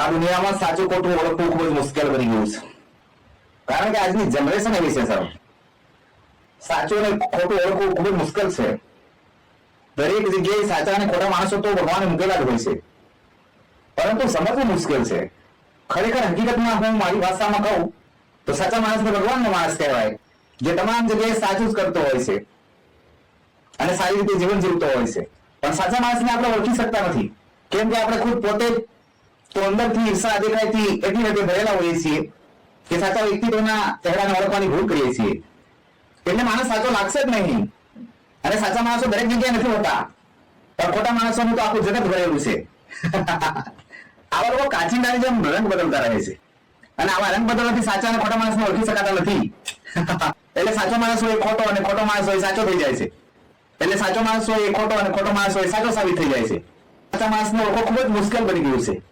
આ દુનિયામાં સાચું ખોટું ઓળખવું ખૂબ જ મુશ્કેલ બની ગયું છે. કારણ કે આજની જનરેશન એવી છે સર. સાચું અને ખોટું ઓળખવું ખૂબ જ મુશ્કેલ છે. દરેક જગ્યાએ સાચા અને ખોટા માણસો તો ભગવાને મૂકેલા જ હોય છે. પરંતુ સમજવું મુશ્કેલ છે. ખરેખર હકીકતમાં હું મારી ભાષામાં કહું, તો સાચા માણસને ભગવાનનો માણસ કહેવાય, જે તમામ જગ્યાએ સાચું જ કરતો હોય છે. અને સારી રીતે જીવન જીવતો હોય છે. પણ સાચા માણસને આપણે ઓળખી શકતા નથી. કેમ કે આપણે ખુદ પોતે તો અંદરથી ઈર્ષા અધિકારીથી એટલી રીતે ભરેલા હોઈએ છીએ કે સાચા વ્યક્તિત્વના ચહેરાને ઓળખવાની ભૂલ કરીએ છીએ. એટલે માણસ સાચો લાગશે જ નહીં. અને સાચા માણસો દરેક જગ્યાએ નથી હોતા. પણ ખોટા માણસોનું તો આખું જગત ભરેલું છે. આવા લોકો કાચિંડાની જેમ રંગ બદલતા રહે છે. અને આવા રંગ બદલવાથી સાચા અને ખોટા માણસને ઓળખી શકાતા નથી. એટલે સાચો માણસ હોય ખોટો અને ખોટો માણસ હોય સાચો થઈ જાય છે. એટલે સાચો માણસ હોય ખોટો અને ખોટો માણસ હોય સાચો સાબિત થઈ જાય છે. સાચા માણસને ઓળખો ખૂબ જ મુશ્કેલ બની ગયું છે.